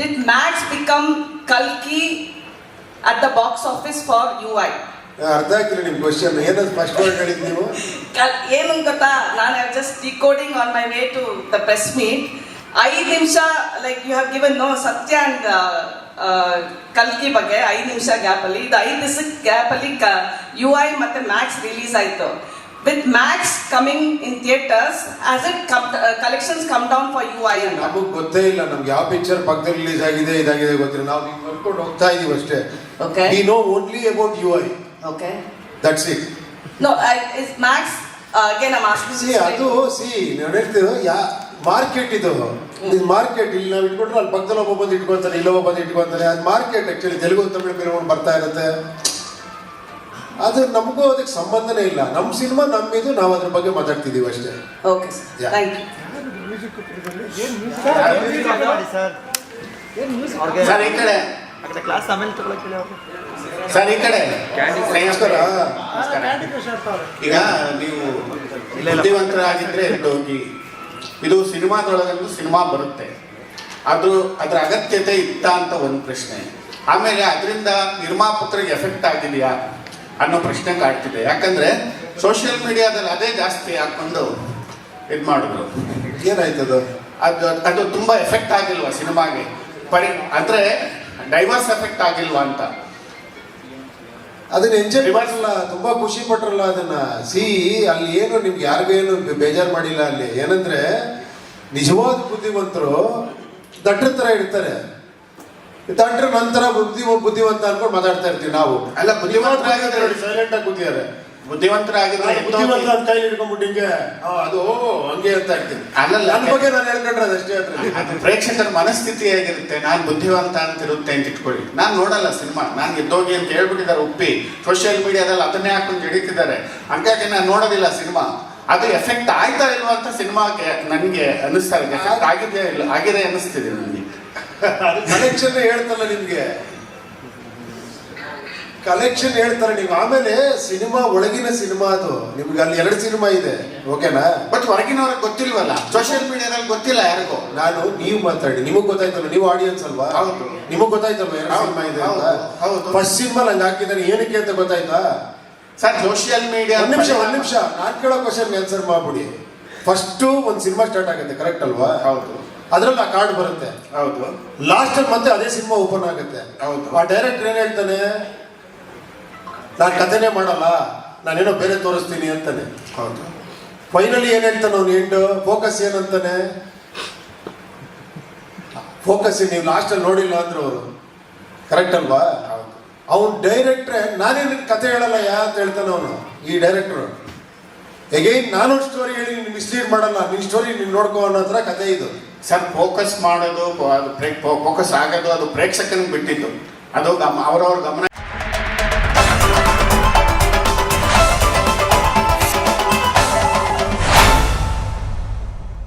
did Max become Kalki at the box office for UI? ಅರ್ಥ ಆಗಿಲ್ಲ ನಿಮ್ question ಏನೋ ಸ್ಪಷ್ಟವಾಗಿ ಹೇಳಿದ್ ನೀವು? ಏನು ಗೊತ್ತಾ? ನಾನು just decoding on my way to the press meet ಐದು ನಿಮಿಷ like you have given no Satya and ಕಲ್ಕಿ ಬಗ್ಗೆ ಐದು ನಿಮಿಷ ಗ್ಯಾಪಲ್ಲಿ ಇದು ಐದು ದಿವಸಕ್ಕೆ ಗ್ಯಾಪಲ್ಲಿ ಕ ಯು ಐ ಮತ್ತೆ ಮ್ಯಾಕ್ಸ್ ರಿಲೀಸ್ ಆಯಿತು. With Max coming in has it come, come collections come down for U I ಅಂತ ನಮಗ್ ಗೊತ್ತೇ ಇಲ್ಲ ನಮ್ಗೆ ಯಾವ ಪಿಕ್ಚರ್ ಪಕ್ಕದಲ್ಲಿ ರಿಲೀಸ್ ಆಗಿದೆ ಇದಾಗಿದೆ ಗೊತ್ತಿಲ್ಲ. ನಾವು ಈಗ ಬರ್ಕೊಂಡು ಹೋಗ್ತಾ ಇದೀವಿ ಅಷ್ಟೇ. Okay. We know only about U I okay that's it no is Max again I'm see asking ಅದು ಸಿ ನಾನು ಹೇಳ್ತೀವಿ ಯಾ ಮಾರ್ಕೆಟ್ ಇದು. ಇದು ಮಾರ್ಕೆಟ್ ಇಲ್ಲಿ ನಾವು ಇಟ್ಕೊಂಡ್ರೆ ಅಲ್ಲಿ ಪಕ್ಕದಲ್ಲಿ ಒಬ್ಬ ಬಂದು ಇಟ್ಕೊಳ್ತಾನೆ ಇಲ್ಲೊಬ್ಬ ಬಂದು ಇಟ್ಕೊಳ್ತಾನೆ ಅದು market actually Telugu Tamil film ಬರ್ತಾ ಇರುತ್ತೆ. ಅದು ನಮಗೂ ಅದಕ್ಕೆ ಸಂಬಂಧನೇ ಇಲ್ಲ. ನಮ್ಮ ಸಿನಿಮಾ ನಮ್ಮಿದು ನಾವು ಅದ್ರ ಬಗ್ಗೆ ಮಾತಾಡ್ತಿದೀವಿ ಅಷ್ಟೇ. Okay sir. Thank you sir ಈ ಕಡೆ. ಕ್ಲಾಸ್ ಆಮೇಲೆ ತಗೊಳಕ್ಕೆ ಹೇಳಿ ಸರ್ ಈ ಕಡೆ. ನಮಸ್ಕಾರ. ಈಗ ನೀವು ಬುದ್ಧಿವಂತರಾಗಿದ್ರೆ ಹೋಗಿ ಇದು ಸಿನಿಮಾದೊಳಗಂದು ಸಿನಿಮಾ ಬರುತ್ತೆ. ಅದು ಅದ್ರ ಅಗತ್ಯತೆ ಇತ್ತ ಅಂತ ಒಂದು ಪ್ರಶ್ನೆ. ಆಮೇಲೆ ಅದರಿಂದ ನಿರ್ಮಾಪಕರಿಗೆ ಎಫೆಕ್ಟ್ ಆಗಿದೆಯಾ? ಅನ್ನೋ ಪ್ರಶ್ನೆ ಕಾಡ್ತಿದೆ ಯಾಕಂದ್ರೆ ಸೋಷಿಯಲ್ ಮೀಡಿಯಾದಲ್ಲಿ ಅದೇ ಜಾಸ್ತಿ ಹಾಕೊಂಡು ಇದು ಮಾಡಿದ್ರು. ಏನಾಯ್ತದು? ಅದು ಅದು ತುಂಬಾ ಎಫೆಕ್ಟ್ ಆಗಿಲ್ವಾ ಸಿನಿಮಾಗೆ? ಪರಿ ಅಂದ್ರೆ ಡೈವರ್ಸ್ ಎಫೆಕ್ಟ್ ಆಗಿಲ್ವಾ ಅಂತ. ಅದನ್ನ ಎಂಜಾಯ್ ಮಾಡಲ್ಲ ತುಂಬಾ ಖುಷಿ ಪಟ್ರಲ್ಲ ಅದನ್ನ. ಸಿ ಅಲ್ಲಿ ಏನು ನಿಮ್ಗೆ ಯಾರಿಗೂ ಏನು ಬೇಜಾರು ಮಾಡಿಲ್ಲ ಅಲ್ಲಿ. ಏನಂದ್ರೆ ನಿಜವಾದ ಬುದ್ಧಿವಂತರು ದಟ್ಟರ ತರ ಇರ್ತಾರೆ. ದಡ್ರ ನಂತರ ಬುದ್ಧಿ ಬುದ್ಧಿವಂತ ಅನ್ಕೊಂಡು ಮಾತಾಡ್ತಾ ಇರ್ತೀವಿ ನಾವು. ಅಲ್ಲ, ನೋಡಿ ಸೈಲೆಂಟ್ ಆಗಿ ಕೂತಿದ್ದಾರೆ. ಬುದ್ಧಿವಂತರಾಗಿದ್ರೆ ಬುದ್ಧಿವಂತ ಅಂತ ಕೈ ಹಿಡ್ಕೊಂಡ್ಬಿಟ್ಟು ಹಿಂಗೆ ಆ, ಅದು ಹಂಗೆ ಅಂತ ಇರ್ತೀನಿ. ಅಲ್ಲಲ್ಲ. ನನ್ನ ಬಗ್ಗೆ ನಾನು ಹೇಳ್ಕೊಂಡ್ರೆ ಅದಷ್ಟೇ ಅದ್ರಲ್ಲಿ. ಅದು ಪ್ರೇಕ್ಷಕರ ಮನಸ್ಥಿತಿ ಹೇಗಿರುತ್ತೆ? ನಾನು ಬುದ್ಧಿವಂತ ಅಂತ ಇರುತ್ತೆ ಅಂತ ಇಟ್ಕೊಳ್ಳಿ. ನಾನು ನೋಡಲ್ಲ ಸಿನಿಮಾ. ನಾನು ಎದ್ದೋಗಿ ಅಂತ ಹೇಳ್ಬಿಟ್ಟಿದ್ದಾರೆ ಉಪ್ಪಿ. ಸೋಷಿಯಲ್ ಮೀಡಿಯಾದಲ್ಲಿ ಅದನ್ನೇ ಹಾಕೊಂಡು ಹಿಡಿತಿದ್ದಾರೆ. ಹಂಗಾಗಿ ನಾನು ನೋಡೋದಿಲ್ಲ ಸಿನಿಮಾ. ಅದು ಎಫೆಕ್ಟ್ ಆಯ್ತಾ ಇಲ್ವಾ ಅಂತ ಸಿನಿಮಾಕ್ಕೆ ನನಗೆ ಅನ್ನಿಸ್ತಾ ಇದೆ. ಎಫೆಕ್ಟ್ ಆಗಿದೆ ಇಲ್ಲ? ಆಗಿದೆ ಅನಿಸ್ತಿದೆ ನನಗೆ. ಕಲೆಕ್ಷನ್ ಹೇಳ್ತಲ್ಲ ನಿಮ್ಗೆ. ಕಲೆಕ್ಷನ್ ಹೇಳ್ತಾರೆ ನೀವು. ಆಮೇಲೆ ಸಿನಿಮಾ ಒಳಗಿನ ಸಿನಿಮಾ ಅದು. ನಿಮ್ಗೆ ಅಲ್ಲಿ ಎರಡು ಸಿನಿಮಾ ಇದೆ. ಓಕೆನಾ? ಬಟ್ ಹೊರಗಿನವ್ರಿಗೆ ಗೊತ್ತಿಲ್ವಲ್ಲ? ಸೋಷಿಯಲ್ ಮೀಡಿಯಾದಲ್ಲಿ ಗೊತ್ತಿಲ್ಲ ಯಾರಿಗೂ. ನಾನು ನೀವು ಮಾತಾಡಿ. ನಿಮಗ್ ಗೊತ್ತಾಯ್ತಲ್ಲ ನೀವು ಆಡಿಯನ್ಸ್ ಅಲ್ವಾ. ನಿಮಗ್ ಗೊತ್ತಾಯ್ತಲ್ವಾ ಎರಡು ಸಿನಿಮಾ ಇದೆ ಅಂತ. ಫಸ್ಟ್ ಸಿನಿಮಾ ನಂಗೆ ಹಾಕಿದ್ದಾರೆ ಏನಕ್ಕೆ ಅಂತ ಗೊತ್ತಾಯ್ತಾ? ಸರ್ ಸೋಷಿಯಲ್ ಮೀಡಿಯಾ ಒಂದ್ ನಿಮಿಷ ಒಂದ್ ನಿಮಿಷ. ನಾನ್ ಕೇಳೋ ಕ್ವಶನ್ ಆನ್ಸರ್ ಮಾಡ್ಬಿಡಿ. ಫಸ್ಟ್ ಒಂದು ಸಿನಿಮಾ ಸ್ಟಾರ್ಟ್ ಆಗುತ್ತೆ ಕರೆಕ್ಟ್ ಅಲ್ವಾ? ಹೌದು. ಅದ್ರಲ್ಲಿ ಆ ಕಾರ್ಡ್ ಬರುತ್ತೆ. ಹೌದು. ಲಾಸ್ಟ್ ಮತ್ತೆ ಅದೇ ಸಿನಿಮಾ ಓಪನ್ ಆಗುತ್ತೆ. ಹೌದು. ಆ ಡೈರೆಕ್ಟರ್ ಏನ್ ಹೇಳ್ತಾನೆ? ನಾನು ಕಥೆನೇ ಮಾಡಲ್ಲ ನಾನೇನೋ ಬೇರೆ ತೋರಿಸ್ತೀನಿ ಅಂತಾನೆ. ಹೌದು. ಫೈನಲಿ ಏನ್ ಹೇಳ್ತಾನೆ ಅವ್ನು ಎಂಡ್ ಫೋಕಸ್ ಏನಂತಾನೆ ಫೋಕಸ್ ನೀವು ಲಾಸ್ಟ್ ಅಲ್ಲಿ ನೋಡಿಲ್ಲ ಅಂದ್ರೆ ಅವರು. ಕರೆಕ್ಟ್ ಅಲ್ವಾ? ಹೌದು. ಅವ್ನು ಡೈರೆಕ್ಟ್ರೆ ನಾನೇನು ಕತೆ ಹೇಳಲ್ಲ ಯಾ ಅಂತ ಹೇಳ್ತಾನೆ ಅವನು ಈ ಡೈರೆಕ್ಟ್ರು ಎಗೈನ್ ನಾನು ಸ್ಟೋರಿ ಹೇಳಿ ನೀನು ಮಿಸ್ಲೀಡ್ ಮಾಡಲ್ಲ. ನಿಮ್ ಸ್ಟೋರಿ ನೀನು ನೋಡ್ಕೋ ಅನ್ನೋ ಹತ್ರ ಕತೆ ಇದು. ಸರ್ ಫೋಕಸ್ ಮಾಡೋದು ಫೋಕಸ್ ಆಗೋದು, ಅದು ಪ್ರೇಕ್ಷಕನಿಗೆ ಬಿಟ್ಟಿದ್ದು. ಅದು ಗಮ ಅವ್ರವ್ರ ಗಮನ